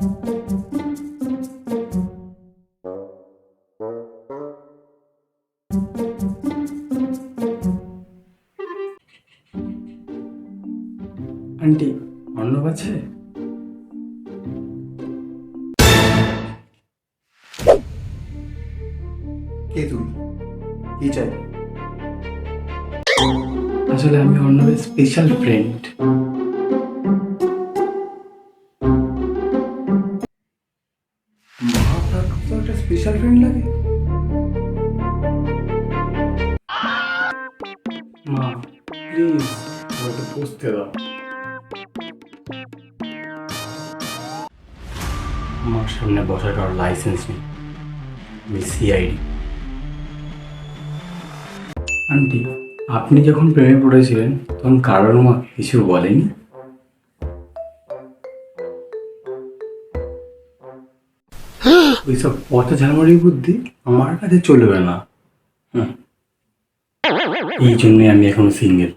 Aunty Arnab আছে? কে তুমি? কি চাই? আসলে আমি অর্ণবের স্পেশাল ফ্রেন্ড একটা স্পেশাল ফ্রেন্ড লাগে? মা প্লিজ আমাকে বসতে দাও। আমার সামনে বসার কারোর লাইসেন্স নেই। আমি সিআইডি আন্টি, আপনি যখন প্রেমে পড়েছিলেন, তখন কারোর মা কিছু বলেনি? ওইসব পথ ঝালমারি বুদ্ধি? আমার কাছে চলবে না। হম। এই জন্যই আমি এখন সিঙ্গেল